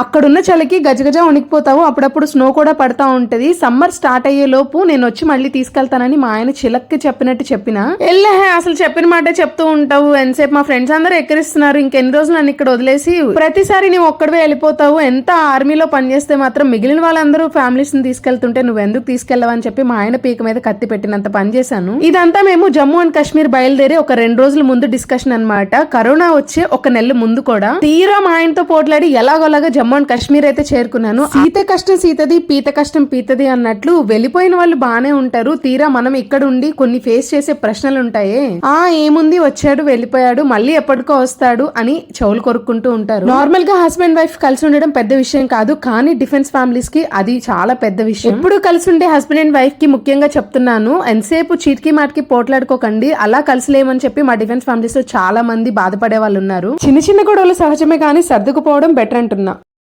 అక్కడున్న చలికి గజగజ వణికిపోతావు. అప్పుడప్పుడు స్నో కూడా పడతా ఉంటది. సమ్మర్ స్టార్ట్ అయ్యే లోపు నేను వచ్చి మళ్ళీ తీసుకెళ్తానని మా ఆయన చిలక్కి చెప్పినట్టు చెప్పిన. ఎల్లే అసలు చెప్పిన మాటే చెప్తూ ఉంటావు. ఎంతసేపు మా ఫ్రెండ్స్ అందరూ ఎక్కిరిస్తున్నారు. ఇంకెన్ని రోజులు నన్ను ఇక్కడ వదిలేసి ప్రతిసారి నువ్వు ఒక్కడవే వెళ్ళిపోతావు. ఎంత ఆర్మీలో పనిచేస్తే మాత్రం మిగిలిన వాళ్ళందరూ ఫ్యామిలీస్ని తీసుకెళ్తుంటే నువ్వు ఎందుకు తీసుకెళ్ళవని చెప్పి మా ఆయన పీక మీద కత్తి పెట్టినంత పని చేశాను. ఇదంతా మేము జమ్మూ అండ్ కాశ్మీర్ బయలుదేరి ఒక రెండు రోజుల ముందు డిస్కషన్ అన్నమాట. కరోనా వచ్చే ఒక నెల ముందు కూడా తీరా మా ఆయనతో పోట్లాడి ఎలాగోలాగా జమ్మూ అండ్ కాశ్మీర్ అయితే చేరుకున్నాను. సీత కష్టం సీతది పీత కష్టం పీతది అన్నట్లు వెళ్ళిపోయిన వాళ్ళు బానే ఉంటారు. తీరా మనం ఇక్కడ ఉండి కొన్ని ఫేస్ చేసే ప్రశ్నలు ఉంటాయే. ఆ ఏముంది? వచ్చాడు వెళ్ళిపోయాడు మళ్ళీ ఎప్పటికో వస్తాడు అని చెవులు కొరుక్కుంటూ ఉంటారు. నార్మల్గా హస్బెండ్ వైఫ్ కలిసి ఉండడం పెద్ద విషయం కాదు కానీ డిఫెన్స్ ఫ్యామిలీస్కి అది చాలా పెద్ద విషయం. ఎప్పుడు కలిసి ఉండే హస్బెండ్ అండ్ వైఫ్కి ముఖ్యంగా చెప్తున్నాను ఎంతసేపు చీటికి మాటికి పోట్లాడుకోకండి అలా కలిసి లేమని చెప్పి మా డిఫెన్స్ ఫ్యామిలీస్లో చాలా మంది బాధపడే వాళ్ళు ఉన్నారు. చిన్న చిన్న గొడవలు సహజమే కానీ సర్దుకుపోవడం బెటర్ అంటున్నా.